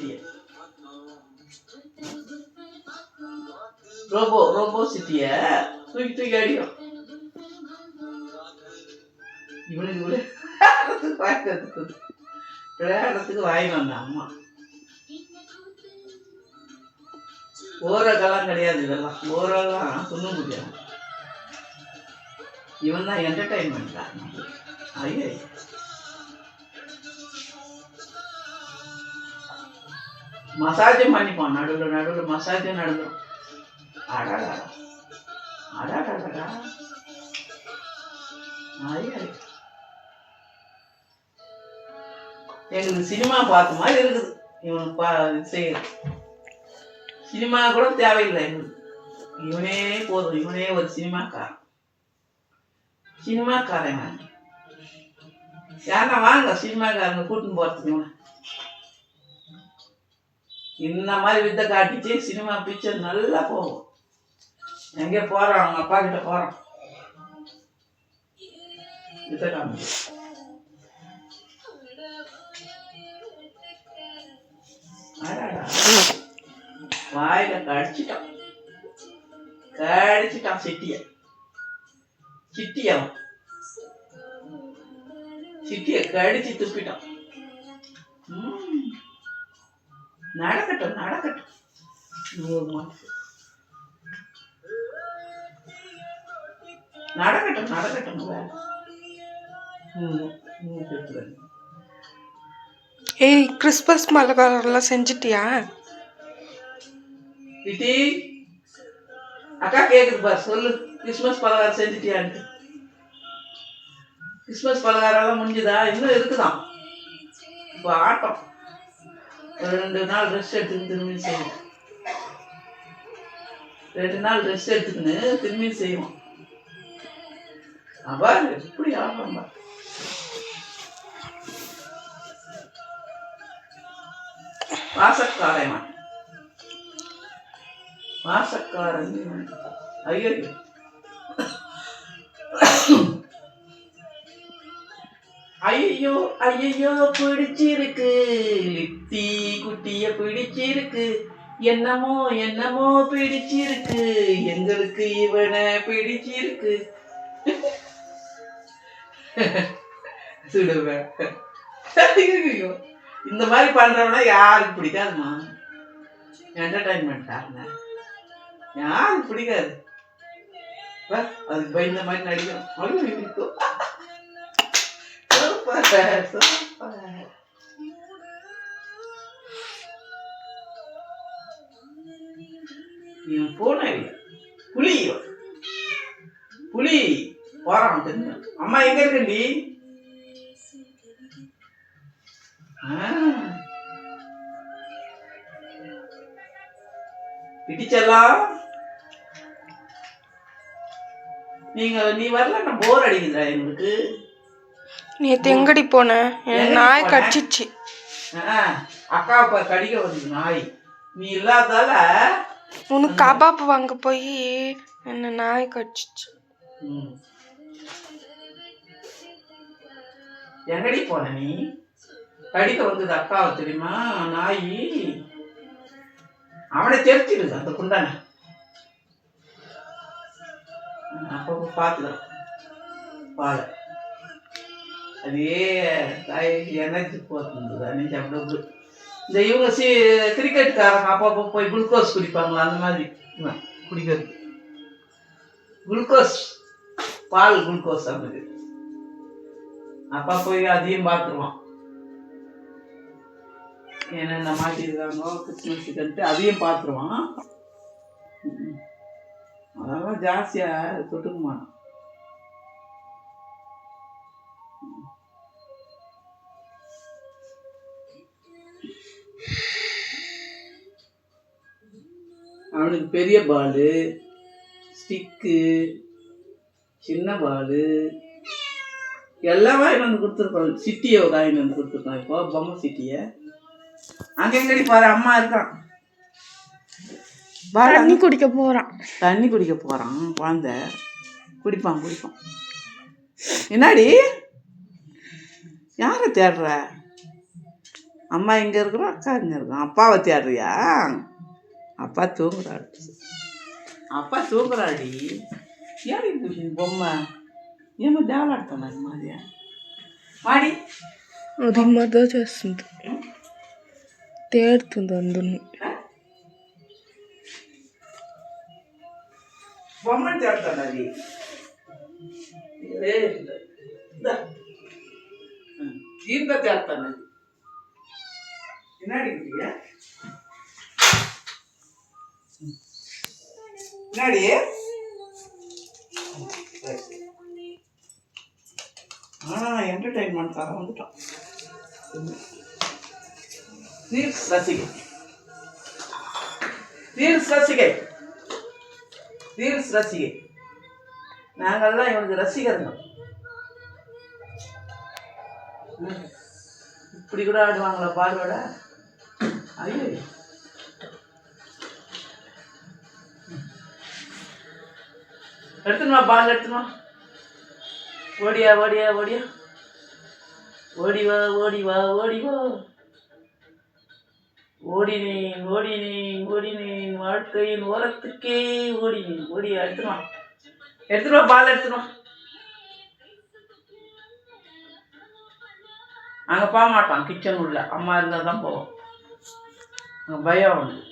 City robot robot சிட்டிய தூக்கி தூக்கி அடிக்கும். இவனுக்கு விளையாடுறதுக்கு விளையாடுறதுக்கு வாங்கி வந்த அம்மா. ஓரக்கெல்லாம் கிடையாது இதெல்லாம். ஓரெல்லாம் துண்ண முடியாது இவன் தான் என்டர்டைன்மெண்ட் தான். ஐயோ. மசாஜும் பண்ணிப்போம். நடுவில் நடுவில் மசாஜும் நடந்துடும் அடாடா. அடாடாடா ஐயோ எங்களுக்கு சினிமா பார்த்த மாதிரி இருக்குது. இவனுக்கு பா செய்யுது சினிமா கூட தேவையில்லை எங்களுக்கு இவனே போதும். இவனே ஒரு சினிமாக்காரன். சினிமாக்காரன் வாங்க யாரா வாங்க சினிமாக்காரங்க கூட்டின்னு போகிறதுக்கு இவனை. இந்த மாதிரி வித்தை காட்டிச்சு சினிமா பிக்சர் நல்லா போகும். எங்கே போகிறோம் அவங்க அப்பா கிட்ட போகிறோம் வித்தை காமிச்சு. வாயில கடிச்சிட்டான். கடிச்சிட்டான் சிட்டிய. சிட்டிய சிட்டிய கடிச்சு துப்பிட்டான். ம். நடக்கட்டும் நடக்கட்டும். நூறு மாசம் நடக்கட்டும் நடக்கட்டும் ஏய் கிறிஸ்மஸ் மலகாரெல்லாம் செஞ்சிட்டியா? சிட்டி அக்கா கேக்குது பார் சொல்லு. கிறிஸ்மஸ் பலகாரம் செஞ்சுட்டியான்ட்டு கிறிஸ்மஸ் பலகாரம்லாம் முடிஞ்சுதா? இன்னும் இருக்குதாம். இப்போ ஆட்டம். ரெண்டு நாள் ரெஸ்ட் எடுத்துக்கின்னு திரும்பி செய்வோம். ரெண்டு நாள் ரெஸ்ட் எடுத்துக்கின்னு திரும்பி செய்வோம். அவ எப்படி ஆகும் வாசக்காரன் வாசக்காரன் ஐயோ. ஐயோ ஐயோ பிடிச்சிருக்கு. லிப்தி குட்டிய பிடிச்சிருக்கு. என்னமோ என்னமோ பிடிச்சிருக்கு. எங்களுக்கு இவனை பிடிச்சிருக்கு. சுடுவேன் இந்த மாதிரி பண்றவனா யாருக்கு பிடிக்காதுமா? என்டர்டைன்மெண்ட் காரண யாருக்கு பிடிக்காது? வா, அதுக்கு பயந்த மாதிரி நடிக்கும் இருக்கும் சூப்பர் சூப்பர். பூனை இல்லை புலி. புலி. போறான் தெரியும் அம்மா எங்க இருக்கண்டி பிடிச்சலாம் நீங்க நீ வரல நான் போர் அடிக்குதா எங்களுக்கு. நேற்று எங்கடி போன? நாய் போன? கடிச்சிச்சு. அக்காவை கடிக்க வந்தது நாய். நீ இல்லாதால உனக்கு கபாப் வாங்க போய் என்ன நாய் கடிச்சிச்சு. எங்கடி போன நீ? கடிக்க வந்தது அக்காவை தெரியுமா? நாய். அவனை தெரிச்சிடுது அந்த குண்டான. அப்பப்போ பார்த்துக்கலாம் பாலை அதே தாய் எனர்ஜி போட்டுருந்தது? அன்னைக்கு அப்படி இந்த இவங்க சி கிரிக்கெட்டுக்காரங்க அப்பப்போ போய் குளுக்கோஸ் குடிப்பாங்களா? அந்த மாதிரி. குடிக்கிறது. குளுக்கோஸ் பால் குளுக்கோஸ் அவனுக்கு அப்பா போய் அதையும் பார்த்துருவான். என்னென்ன மாட்டிருக்காங்களோ கிறிஸ்மஸுக்குன்ட்டு அதையும் பார்த்துருவான். அதெல்லாம் ஜாஸ்தியாக தொட்டுக்க அவனுக்கு பெரிய பாலு ஸ்டிக்கு சின்ன பாலு. எல்லாம் வாங்கி வந்து கொடுத்துருக்கோம் சிட்டியை வாங்கி வந்து கொடுத்துருக்கோம் இப்போ பொம்மை சிட்டியை. அங்கே எங்கடி பாரு அம்மா இருக்கான். தண்ணி குடிக்க போறான். தண்ணி குடிக்க போகிறான் குழந்த குடிப்பான் குடிப்பான். என்னடி? யாரை தேடுற? அம்மா இங்கே இருக்கிறோம் அக்கா இங்கே இருக்கோம் அப்பாவை தேடுறியா? அப்பா தூங்குறாரு அப்பா தூங்குறாடி ஏடி குஷி பொம்மை ఏమో దేవలాడుతున్నారు మాది మాడి అది మదో చేస్తుంది తేడుతుంది అందరిని బొమ్మని తేడుతుంది అది దీంతో తేడుతాను అది వినాడి பின்னாடி ஆ என்டர்டைன்மெண்ட்காக வந்துட்டோம் ரீல்ஸ் ரசிகை ரீல்ஸ் ரசிகை ரீல்ஸ் ரசிகை நாங்கள்லாம் இவனுக்கு ரசிகருங்க இப்படி கூட ஆடுவாங்களா பார்வையோட ஐயோ. எடுத்துன்னு வா பால் எடுத்துன்னு ஓடியா ஓடியா ஓடியா. ஓடி வா ஓடி வா ஓடி வா ஓடினேன் ஓடினேன் ஓடினேன். வாழ்க்கையின் ஓரத்துக்கே ஓடினேன். ஓடியா எடுத்துன்னு வா வா பால் எடுத்துன்னு அங்கே போக மாட்டான் கிச்சன் உள்ள. அம்மா இருந்தால் தான் போவோம் அங்கே பயம் அவனுக்கு.